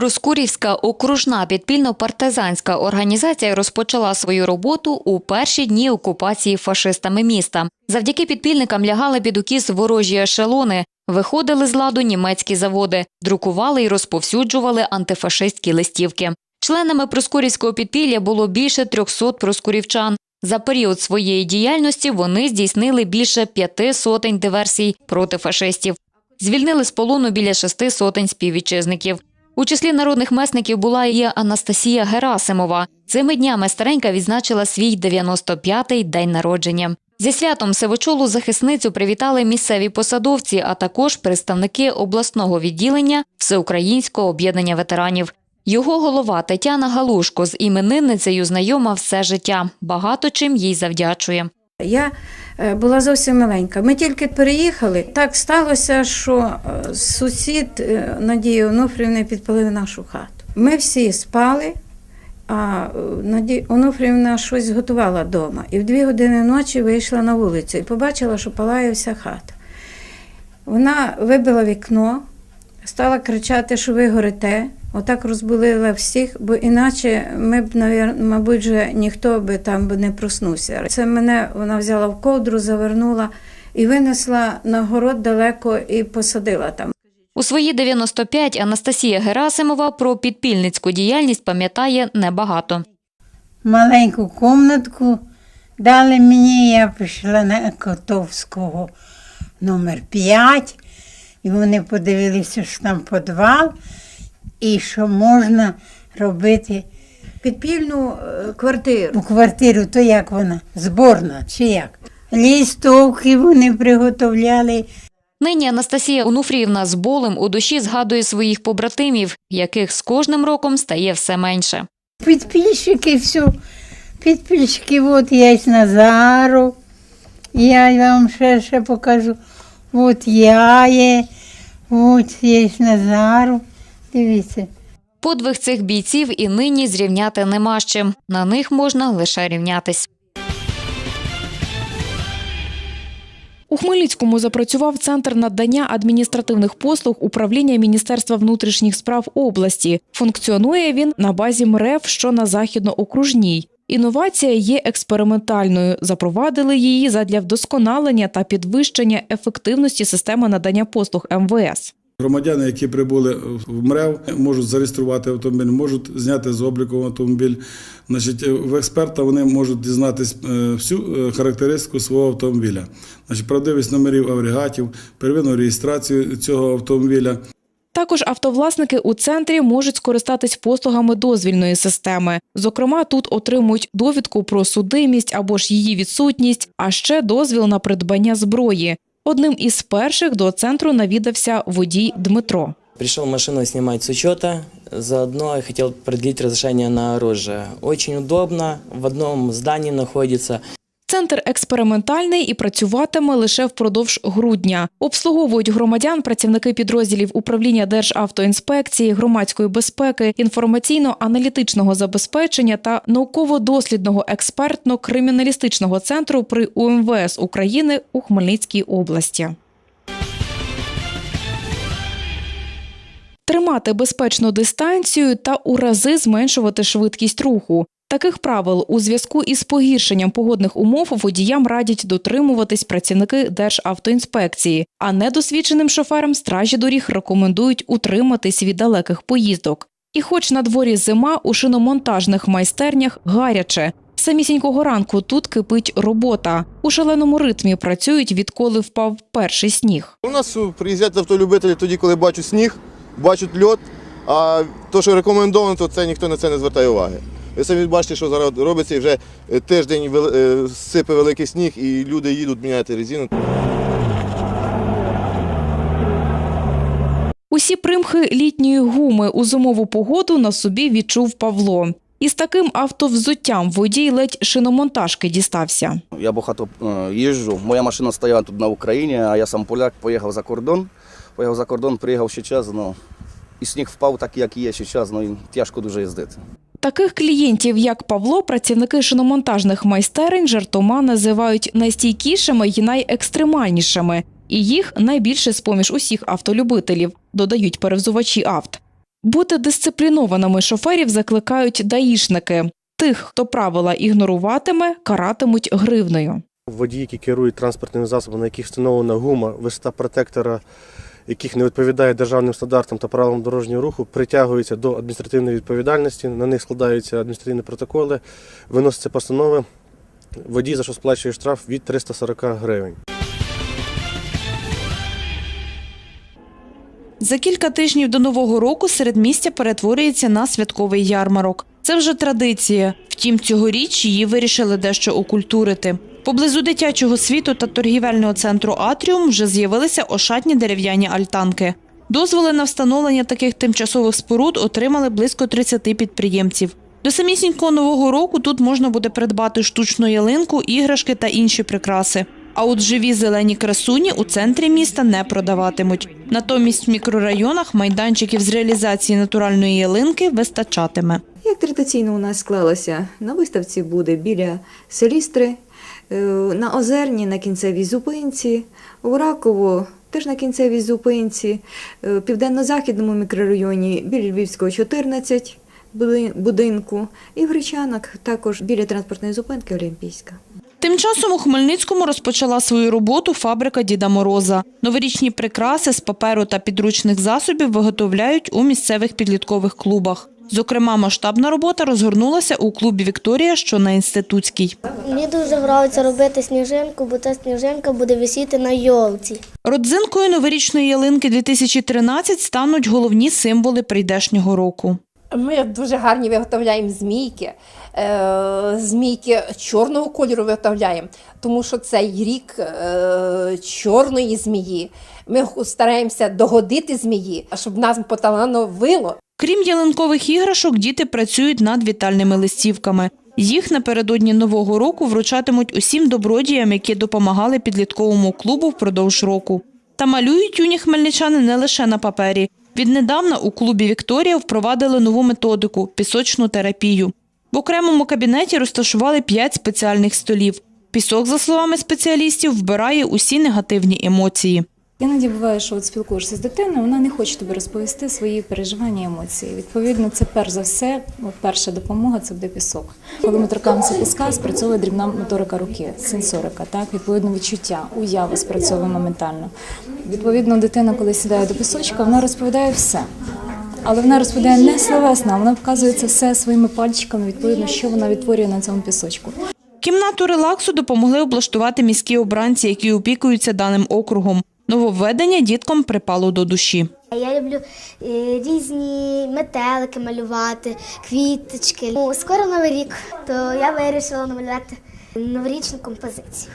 Проскурівська окружна підпільно-партизанська організація розпочала свою роботу у перші дні окупації фашистами міста. Завдяки підпільникам лягали під укіс ворожі ешелони, виходили з ладу німецькі заводи, друкували і розповсюджували антифашистські листівки. Членами Проскурівського підпілля було більше 300 проскурівчан. За період своєї діяльності вони здійснили більше п'яти сотень диверсій проти фашистів. Звільнили з полону біля шести сотень співвітчизників. У числі народних месників була і Анастасія Герасимова. Цими днями старенька відзначила свій 95-й день народження. Зі святом сивочолу захисницю привітали місцеві посадовці, а також представники обласного відділення Всеукраїнського об'єднання ветеранів. Його голова Тетяна Галушко з іменинницею знайома все життя. Багато чим їй завдячує. Я е, була зовсім маленька. Ми тільки переїхали. Так сталося, що е, сусід е, Надія Онуфрівна підпалив нашу хату. Ми всі спали, а Надія Онуфрівна щось готувала вдома. І в дві години ночі вийшла на вулицю і побачила, що палає вся хата. Вона вибила вікно, стала кричати, що ви горите. Отак розбулила всіх, бо іначе ми б, мабуть, вже ніхто би там би не проснувся. Це мене вона взяла в ковдру, завернула і винесла на город далеко і посадила там. У свої 95 Анастасія Герасимова про підпільницьку діяльність пам'ятає небагато. маленьку комнатку дали мені, я пішла на Котовського номер 5, і вони подивилися, що там підвал, і що можна робити Підпільну е, квартиру. у квартиру, то як вона? Зборна чи як? Лістовки вони приготовляли. Нині Анастасія Онуфріївна з болем у душі згадує своїх побратимів, яких з кожним роком стає все менше. Підпільщики, все. Підпільщики, от є Назару. Я вам ще, ще покажу. От я є, от є Назару. Дивіться. Подвиг цих бійців і нині зрівняти нема з чим. На них можна лише рівнятись. У Хмельницькому запрацював центр надання адміністративних послуг управління Міністерства внутрішніх справ області. Функціонує він на базі МРЕВ, що на західноокружній. Інновація є експериментальною. Запровадили її задля вдосконалення та підвищення ефективності системи надання послуг МВС. Громадяни, які прибули в МРЕВ, можуть зареєструвати автомобіль, можуть зняти з обліку автомобіль. Значить, в експерта вони можуть дізнатись е, всю е, характеристику свого автомобіля, значить, правдивість номерів агрегатів, первинну реєстрацію цього автомобіля. Також автовласники у центрі можуть скористатись послугами дозвільної системи. Зокрема, тут отримують довідку про судимість або ж її відсутність, а ще дозвіл на придбання зброї. Одним із перших до центру навідався водій Дмитро. Пришел машину снимать с учета, заодно я хотел продлить разрешение на оружие. Очень удобно, в одном здании находится. Центр експериментальний і працюватиме лише впродовж грудня. Обслуговують громадян працівники підрозділів управління Державтоінспекції, громадської безпеки, інформаційно-аналітичного забезпечення та науково-дослідного експертно-криміналістичного центру при УМВС України у Хмельницькій області. Тримати безпечну дистанцію та у рази зменшувати швидкість руху. Таких правил у зв'язку із погіршенням погодних умов водіям радять дотримуватись працівники Державтоінспекції, а недосвідченим шоферам стражі доріг рекомендують утриматись від далеких поїздок. І хоч на дворі зима, у шиномонтажних майстернях гаряче. Самісінького ранку тут кипить робота. У шаленому ритмі працюють, відколи впав перший сніг. У нас приїздять автолюбителі тоді, коли бачать сніг, бачать льот, а то, що рекомендовано, то це ніхто на це не звертає уваги. Ви самі бачите, що зараз робиться, і вже е, тиждень е, сипе великий сніг, і люди їдуть міняти резину. Усі примхи літньої гуми у зимову погоду на собі відчув Павло. Із таким автовзуттям водій ледь шиномонтажки дістався. Я багато е, їжджу. Моя машина стояла тут на Україні, а я сам поляк, поїхав за кордон. Поїхав за кордон, приїхав ще час, ну, і сніг впав так, як є ще час, ну і тяжко дуже їздити. Таких клієнтів, як Павло, працівники шиномонтажних майстерень жартома називають найстійкішими й найекстремальнішими. І їх найбільше з-поміж усіх автолюбителів, додають перевзувачі авт. Бути дисциплінованими шоферів закликають даїшники. Тих, хто правила ігноруватиме, каратимуть гривнею. Водії, які керують транспортними засобами, на яких встановлена гума, висота протектора, яких не відповідає державним стандартам та правилам дорожнього руху, притягуються до адміністративної відповідальності, на них складаються адміністративні протоколи, виносяться постанови. Водій за що сплачує штраф від 340 гривень. За кілька тижнів до нового року середмістя перетворюється на святковий ярмарок. Це вже традиція. Втім, цьогоріч її вирішили дещо окультурити. Поблизу дитячого світу та торгівельного центру Атріум вже з'явилися ошатні дерев'яні альтанки. Дозволи на встановлення таких тимчасових споруд отримали близько 30 підприємців. До самісінького нового року тут можна буде придбати штучну ялинку, іграшки та інші прикраси. А от живі зелені красуні у центрі міста не продаватимуть. Натомість в мікрорайонах майданчиків з реалізації натуральної ялинки вистачатиме. Як традиційно у нас склалося, на виставці буде біля селістри, на Озерні на кінцевій зупинці, у Раково теж на кінцевій зупинці, е, в південно-західному мікрорайоні біля Львівського 14 будинку, і в Гречанах також біля транспортної зупинки Олімпійська. Тим часом у Хмельницькому розпочала свою роботу фабрика Діда Мороза. Новорічні прикраси з паперу та підручних засобів виготовляють у місцевих підліткових клубах. Зокрема, масштабна робота розгорнулася у клубі Вікторія, що на інститутській. Мені дуже подобається робити сніжинку, бо ця сніжинка буде висіти на йолці. Родзинкою новорічної ялинки 2013 стануть головні символи прийдешнього року. Ми дуже гарні виготовляємо змійки. Е, Змійки чорного кольору виготовляємо, тому що цей рік е, чорної змії. Ми стараємося догодити змії, щоб нас поталановило. Крім ялинкових іграшок, діти працюють над вітальними листівками. Їх напередодні нового року вручатимуть усім добродіям, які допомагали підлітковому клубу впродовж року. Та малюють юні хмельничани не лише на папері. Віднедавна у клубі Вікторія впровадили нову методику пісочну терапію. В окремому кабінеті розташували п'ять спеціальних столів. Пісок, за словами спеціалістів, вбирає усі негативні емоції. Іноді буває, що от спілкуєшся з дитиною, вона не хоче тобі розповісти свої переживання і емоції. Відповідно, це перш за все, перша допомога це буде пісок. Коли ми торкаємося піска, спрацьовує дрібна моторика руки, сенсорика, так відповідно відчуття, уява спрацьовує моментально. Відповідно, дитина, коли сідає до пісочка, вона розповідає все. Але вона розповідає не словесно, вона показує це все своїми пальчиками, відповідно, що вона відтворює на цьому пісочку. Кімнату релаксу допомогли облаштувати міські обранці, які опікуються даним округом. Нововведення діткам припало до душі. Я люблю е, різні метелики малювати, квіточки. Ну, скоро новий рік, то я вирішила намалювати новорічну композицію.